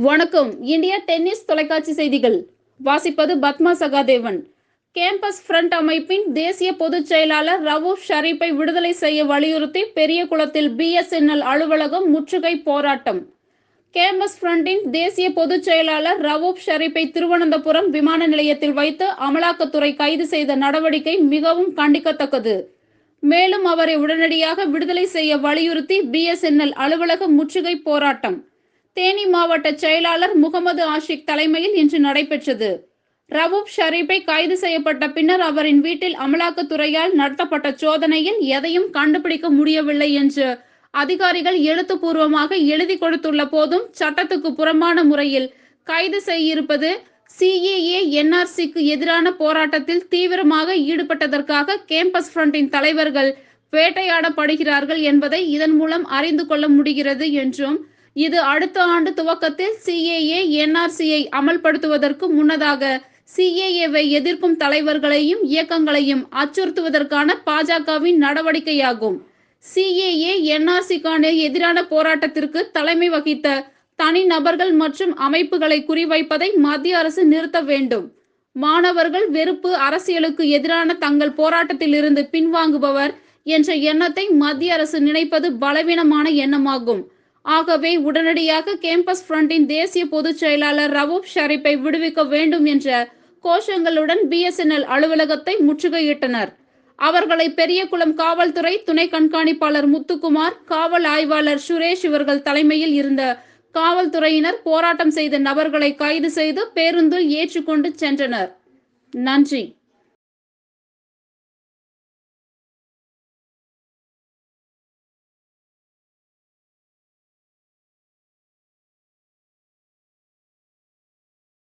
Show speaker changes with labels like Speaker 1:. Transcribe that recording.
Speaker 1: வணக்கம். India tennis தொலைக்காட்சி செய்திகள். வாசிப்பது பத்மா சகாதேவன். கேம்பஸ் ஃப்ரண்ட் அமைப்பின் தேசிய பொதுச் செயலாளர் ரவூப் ஷரீப்பை விடுதலை செய்ய வலியுறுத்தி பெரியகுளத்தில் பிஎஸ்என்எல் அலுவலகம் முற்றுகை போராட்டம். கேம்பஸ் ஃப்ரண்டின் தேசிய பொதுச் செயலாளர் ரவூப் ஷரீப்பை திருவனந்தபுரம் விமான நிலையத்தில் வைத்து அமலாக்கத்துறை கைது செய்த நடவடிக்கை மிகவும் கண்டிக்கத்தக்கது. மேலும் அவரை உடனடியாக விடுதலை செய்ய வலியுறுத்தி பிஎஸ்என்எல் அலுவலக முற்றுகை போராட்டம். தேனி மாவட்ட செயலாளர் முகமது ஆஷிக் தலைமையில் இன்று நடைபெற்றது. ரவூப் ஷரீப்பை கைது செய்யப்பட்ட பின்னர் அவரின் வீட்டில் அமலாக்கத்துறையால் நடத்தப்பட்ட சோதனையில் எதையும் கண்டுபிடிக்க முடியவில்லை என்று அதிகாரிகள் எழுத்துப்பூர்வமாக எழுதி கொடுத்துள்ள போதும் சட்டத்துக்கு புறம்பான முறையில் கைது செய்யிருப்பது சிஏஏ என்ஆர்சிக்கு எதிரான போராட்டத்தில் தீவிரமாக ஈடுபட்டதற்காக கேம்பஸ் ஃப்ரண்டின் தலைவர்கள் வேட்டையாடப்படுகிறார்கள் என்பதை இதன் மூலம் அறிந்து கொள்ள முடிகிறது என்றும் இது அடுத்த ஆண்டு துவக்கத்தில் சிஏஏ என்ஆர்சியை அமல்படுத்துவதற்கு முன்னதாக சிஏஏவை எதிர்க்கும் தலைவர்களையும் இயக்கங்களையும் அச்சுறுத்துவதற்கான பாஜகவின் நடவடிக்கையாகும். சிஏஏ என்ஆர்சிக்கான எதிரான போராட்டத்திற்கு தலைமை வகித்த தனி நபர்கள் மற்றும் அமைப்புகளை குறிவைப்பதை மத்திய அரசு நிறுத்த வேண்டும். மாணவர்கள் வெறுப்பு அரசியலுக்கு எதிரான தங்கள் போராட்டத்தில் இருந்து பின்வாங்குபவர் என்ற எண்ணத்தை மத்திய அரசு நினைப்பது பலவீனமான எண்ணமாகும். ஆகவே உடனடியாக கேம்பஸ் ஃப்ரண்டின் தேசிய பொதுச் செயலாளர் ரவூப் ஷரீப்பை விடுவிக்க வேண்டும் என்ற கோஷங்களுடன் பிஎஸ்என்எல் அலுவலகத்தை முற்றுகையிட்டனர். அவர்களை பெரியகுளம் காவல்துறை துணை கண்காணிப்பாளர் முத்துக்குமார் காவல் ஆய்வாளர் சுரேஷ் இவர்கள் தலைமையில் இருந்த காவல்துறையினர் போராட்டம் செய்த நபர்களை கைது செய்து பேருந்தில் ஏற்றுக்கொண்டு சென்றனர். நன்றி.